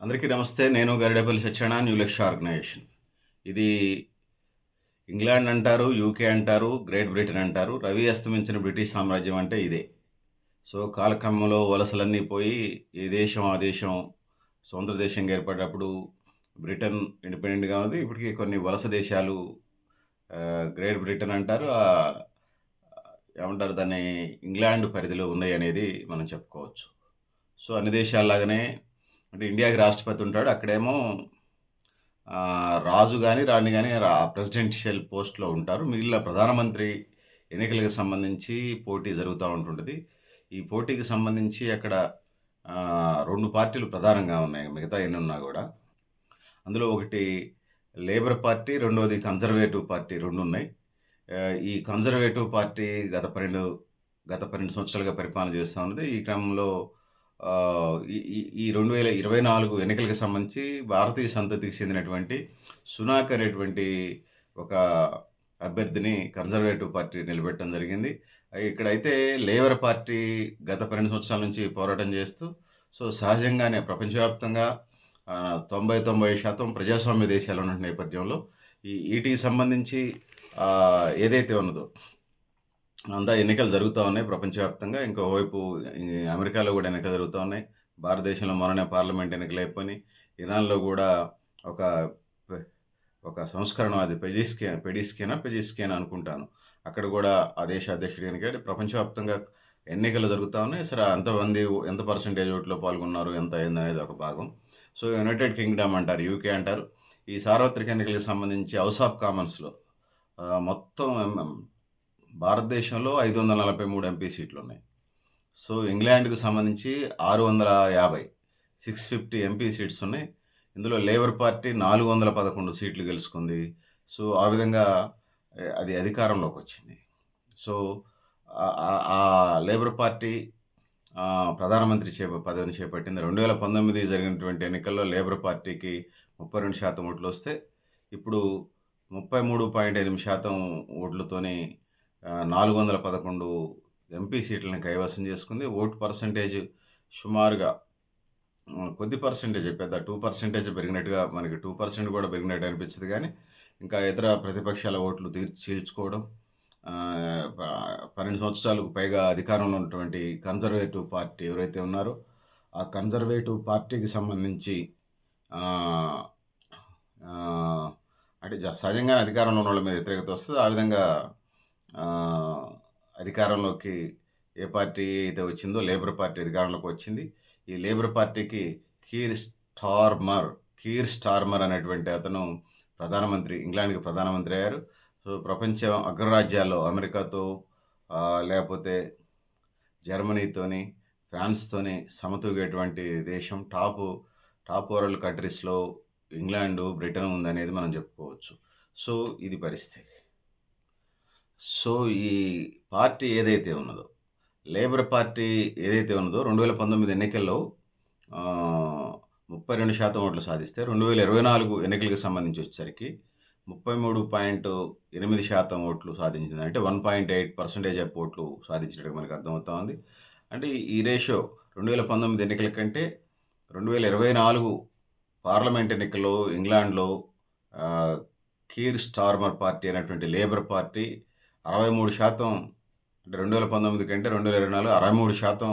అందరికీ నమస్తే నేను గరిడపల్లి సత్యనారాయణ న్యూ లక్ష్య ఆర్గనైజేషన్ ఇది ఇంగ్లాండ్ అంటారు యూకే అంటారు గ్రేట్ బ్రిటన్ అంటారు రవి అస్తమించిన బ్రిటిష్ సామ్రాజ్యం అంటే ఇదే. సో కాలక్రమంలో వలసలన్నీ పోయి ఏ దేశం ఆ దేశం స్వతంత్ర దేశంగా ఏర్పడినప్పుడు బ్రిటన్ ఇండిపెండెంట్గా ఉంది. ఇప్పటికీ కొన్ని వలస దేశాలు గ్రేట్ బ్రిటన్ అంటారు ఏమంటారు దాన్ని ఇంగ్లాండ్ పరిధిలో ఉన్నాయి అనేది మనం చెప్పుకోవచ్చు. సో అన్ని దేశాల్లాగానే అంటే ఇండియాకి రాష్ట్రపతి ఉంటాడు. అక్కడేమో రాజు కానీ రాణి కానీ ప్రెసిడెన్షియల్ పోస్ట్లో ఉంటారు. మిగిలిన ప్రధానమంత్రి ఎన్నికలకు సంబంధించి పోటీ జరుగుతూ ఉంటుంటుంది. ఈ పోటీకి సంబంధించి అక్కడ రెండు పార్టీలు ప్రధానంగా ఉన్నాయి. మిగతా ఎన్ని ఉన్నా కూడా. అందులో ఒకటి లేబర్ పార్టీ రెండవది కన్జర్వేటివ్ పార్టీ రెండు ఉన్నాయి. ఈ కన్జర్వేటివ్ పార్టీ గత పన్నెండు గత పన్నెండు సంవత్సరాలుగా పరిపాలన చేస్తూ ఉన్నది. ఈ క్రమంలో ఈ రెండు వేల ఇరవై నాలుగు ఎన్నికలకు సంబంధించి భారతీయ సంతతికి చెందినటువంటి సునాక్ అనేటువంటి ఒక అభ్యర్థిని కన్జర్వేటివ్ పార్టీ నిలబెట్టడం జరిగింది. ఇక్కడైతే లేబర్ పార్టీ గత పన్నెండు సంవత్సరాల నుంచి పోరాటం చేస్తూ సో సహజంగానే ప్రపంచవ్యాప్తంగా తొంభై తొంభై శాతం ప్రజాస్వామ్య దేశాలు ఉన్న నేపథ్యంలో ఈ వీటికి సంబంధించి ఏదైతే ఉన్నదో అంతా ఎన్నికలు జరుగుతూ ఉన్నాయి ప్రపంచవ్యాప్తంగా. ఇంకోవైపు అమెరికాలో కూడా ఎన్నికలు జరుగుతూ ఉన్నాయి. భారతదేశంలో మొన్ననే పార్లమెంట్ ఎన్నికలు అయిపోయినాయి. ఇరాన్లో కూడా ఒక ఒక సంస్కరణ అది పెజిస్కే పెడిస్కేనా పెజిస్కేనా అనుకుంటాను. అక్కడ కూడా ఆ దేశ అధ్యక్షుడు ఎన్నికాడు ప్రపంచవ్యాప్తంగా ఎన్నికలు జరుగుతూ ఉన్నాయి. సరే ఎంతమంది ఎంత పర్సంటేజ్ ఓట్లో పాల్గొన్నారు ఎంత అయింది అనేది ఒక భాగం. సో యునైటెడ్ కింగ్డమ్ అంటారు యూకే అంటారు. ఈ సార్వత్రిక ఎన్నికలకు సంబంధించి హౌస్ ఆఫ్ కామన్స్లో మొత్తం భారతదేశంలో ఐదు వందల నలభై మూడు ఎంపీ సీట్లు ఉన్నాయి సో ఇంగ్లాండ్కు సంబంధించి ఆరు వందల యాభై సిక్స్ ఫిఫ్టీ ఎంపీ సీట్స్ ఉన్నాయి ఇందులో లేబర్ పార్టీ నాలుగు వందల పదకొండు సీట్లు గెలుచుకుంది. సో ఆ విధంగా అది అధికారంలోకి వచ్చింది. సో ఆ- లేబర్ పార్టీ ప్రధానమంత్రి చేప పదవిని చేపట్టింది. రెండు వేల పంతొమ్మిది జరిగినటువంటి ఎన్నికల్లో లేబర్ పార్టీకి ముప్పై రెండు శాతం ఓట్లు వస్తే ఇప్పుడు ముప్పై మూడు పాయింట్ ఎనిమిది శాతం ఓట్లతోని నాలుగు వందల పదకొండు ఎంపీ సీట్లను కైవసం చేసుకుంది. ఓటు పర్సంటేజ్ సుమారుగా కొద్ది పర్సంటేజ్ పెద్ద టూ పర్సెంటేజ్ పెరిగినట్టుగా మనకి టూ పర్సెంట్ కూడా పెరిగినట్టు అనిపించింది కానీ ఇంకా ఇతర ప్రతిపక్షాల ఓట్లు తీర్చి చీల్చుకోవడం ప- పన్నెండు సంవత్సరాలకు పైగా అధికారంలో ఉన్నటువంటి కన్జర్వేటివ్ పార్టీ ఎవరైతే ఉన్నారో ఆ కన్జర్వేటివ్ పార్టీకి సంబంధించి అంటే జ- సహజంగానే అధికారంలో ఉన్న వాళ్ళ మీద వ్యతిరేకత వస్తుంది. ఆ విధంగా అధికారంలోకి ఏ పార్టీ అయితే వచ్చిందో లేబర్ పార్టీ అధికారంలోకి వచ్చింది. ఈ లేబర్ పార్టీకి కీర్ స్టార్మర్ కీర్ స్టార్మర్ అనేటువంటి అతను ప్రధానమంత్రి ఇంగ్లాండ్కి ప్రధానమంత్రి అయ్యారు. సో ప్రపంచ అగ్రరాజ్యాల్లో అమెరికాతో లేకపోతే జర్మనీతోని ఫ్రాన్స్తోని సమతూగేటువంటి దేశం. టాప్ టాప్ వరల్డ్ కంట్రీస్లో ఇంగ్లాండు బ్రిటన్ ఉందనేది మనం చెప్పుకోవచ్చు. సో ఇది పరిస్థితి. సో ఈ పార్టీ ఏదైతే ఉన్నదో లేబర్ పార్టీ ఏదైతే ఉన్నదో రెండు వేల పంతొమ్మిది ఎన్నికల్లో ముప్పై రెండు శాతం ఓట్లు సాధిస్తే రెండు వేల ఇరవై నాలుగు ఎన్నికలకు సంబంధించి వచ్చేసరికి ముప్పై మూడు పాయింట్ ఎనిమిది శాతం ఓట్లు సాధించింది. అంటే one point eight percentage of ఓట్లు సాధించినట్టు మనకు అర్థమవుతా ఉంది అంటే ఈ రేషియో రెండు వేల పంతొమ్మిది ఎన్నికల కంటే రెండు వేల ఇరవై నాలుగు పార్లమెంట్ ఎన్నికల్లో ఇంగ్లాండ్లో కీర్ స్టార్మర్ పార్టీ అనేటువంటి లేబర్ పార్టీ అరవై మూడు శాతం అంటే రెండు వేల పంతొమ్మిది కంటే రెండు వేల ఇరవై నాలుగు అరవై మూడు శాతం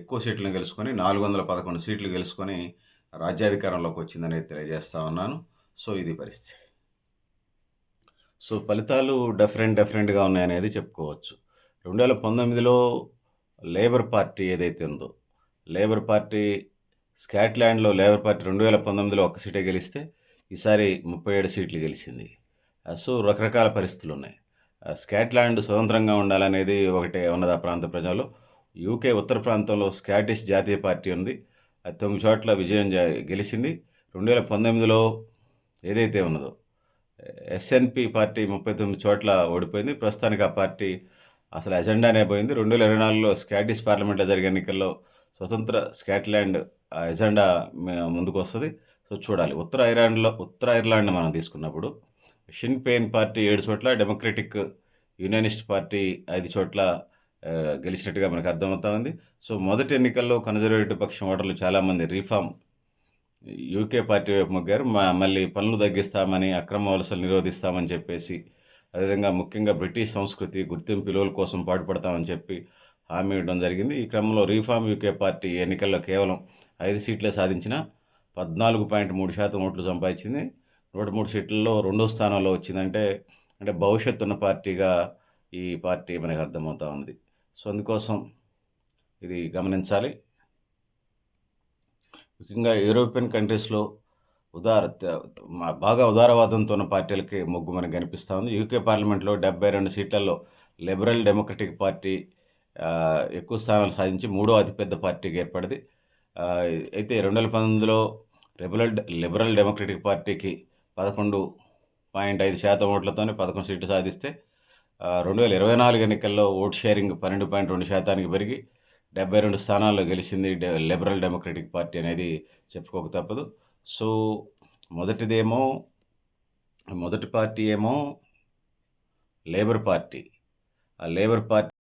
ఎక్కువ సీట్లను గెలుచుకొని నాలుగు వందల పదకొండు సీట్లు గెలుచుకొని రాజ్యాధికారంలోకి వచ్చిందని తెలియజేస్తా ఉన్నాను. సో ఇది పరిస్థితి. సో ఫలితాలు డిఫరెంట్ డిఫరెంట్గా ఉన్నాయనేది చెప్పుకోవచ్చు. రెండు వేల పంతొమ్మిదిలో లేబర్ పార్టీ ఏదైతే ఉందో లేబర్ పార్టీ స్కాట్లాండ్లో లేబర్ పార్టీ రెండు వేల పంతొమ్మిదిలో ఒక్క సీటే గెలిస్తే ఈసారి ముప్పై ఏడు సీట్లు గెలిచింది. సో రకరకాల పరిస్థితులు ఉన్నాయి స్కాట్లాండ్ స్వతంత్రంగా ఉండాలనేది ఒకటే ఉన్నది ఆ ప్రాంత ప్రజలు. యూకే ఉత్తర ప్రాంతంలో స్కాటిష్ జాతీయ పార్టీ ఉంది. అది తొమ్మిది చోట్ల విజయం గెలిచింది. రెండు వేల పంతొమ్మిదిలో ఏదైతే ఉన్నదో ఎస్ఎన్పి పార్టీ ముప్పై తొమ్మిది చోట్ల ఓడిపోయింది. ప్రస్తుతానికి ఆ పార్టీ అసలు ఎజెండానే పోయింది. రెండు వేల ఇరవై నాలుగులో స్కాటిష్ పార్లమెంట్లో జరిగే ఎన్నికల్లో స్వతంత్ర స్కాట్లాండ్ ఎజెండా ముందుకు వస్తుంది సో చూడాలి. ఉత్తర ఐర్లాండ్లో ఉత్తర ఐర్లాండ్ మనం తీసుకున్నప్పుడు షిన్ పెయిన్ పార్టీ ఏడు చోట్ల డెమోక్రటిక్ యూనియనిస్ట్ పార్టీ ఐదు చోట్ల గెలిచినట్టుగా మనకు అర్థమవుతా ఉంది. సో మొదటి ఎన్నికల్లో కన్జర్వేటివ్ పక్షం ఓటర్లు చాలామంది రీఫార్మ్ యూకే పార్టీ వైపు మొగ్గారు. మళ్ళీ పనులు తగ్గిస్తామని అక్రమ వలసలు నిరోధిస్తామని చెప్పేసి అదేవిధంగా ముఖ్యంగా బ్రిటిష్ సంస్కృతి గుర్తింపు విలువల కోసం పాటుపడతామని చెప్పి హామీ ఇవ్వడం జరిగింది. ఈ క్రమంలో రీఫార్మ్ యూకే పార్టీ ఎన్నికల్లో కేవలం ఐదు సీట్లే సాధించిన పద్నాలుగు పాయింట్ మూడు శాతం ఓట్లు సంపాదించింది. నూట మూడు సీట్లలో రెండో స్థానంలో వచ్చిందంటే అంటే భవిష్యత్తు ఉన్న పార్టీగా ఈ పార్టీ మనకు అర్థమవుతా ఉంది సో అందుకోసం ఇది గమనించాలి. ముఖ్యంగా యూరోపియన్ కంట్రీస్లో ఉదార బాగా ఉదారవాదంతో ఉన్న పార్టీలకి మొగ్గు మనకు కనిపిస్తూ ఉంది. యూకే పార్లమెంట్లో డెబ్బై రెండు సీట్లలో లిబరల్ డెమోక్రటిక్ పార్టీ ఎక్కువ స్థానాలు సాధించి మూడో అతిపెద్ద పార్టీగా ఏర్పడింది. అయితే రెండు వేల పంతొమ్మిదిలో లిబరల్ లిబరల్ డెమోక్రటిక్ పార్టీకి పదకొండు పాయింట్ ఐదు శాతం ఓట్లతోనే పదకొండు సీట్లు సాధిస్తే రెండు వేల ఇరవై నాలుగు ఎన్నికల్లో ఓట్ షేరింగ్ పన్నెండు పాయింట్ రెండు శాతానికి పెరిగి డెబ్బై రెండు స్థానాల్లో గెలిచింది డె- లిబరల్ డెమోక్రటిక్ పార్టీ అనేది చెప్పుకోక తప్పదు. సో మొదటిదేమో మొదటి పార్టీ ఏమో లేబర్ పార్టీ. ఆ లేబర్ పార్టీ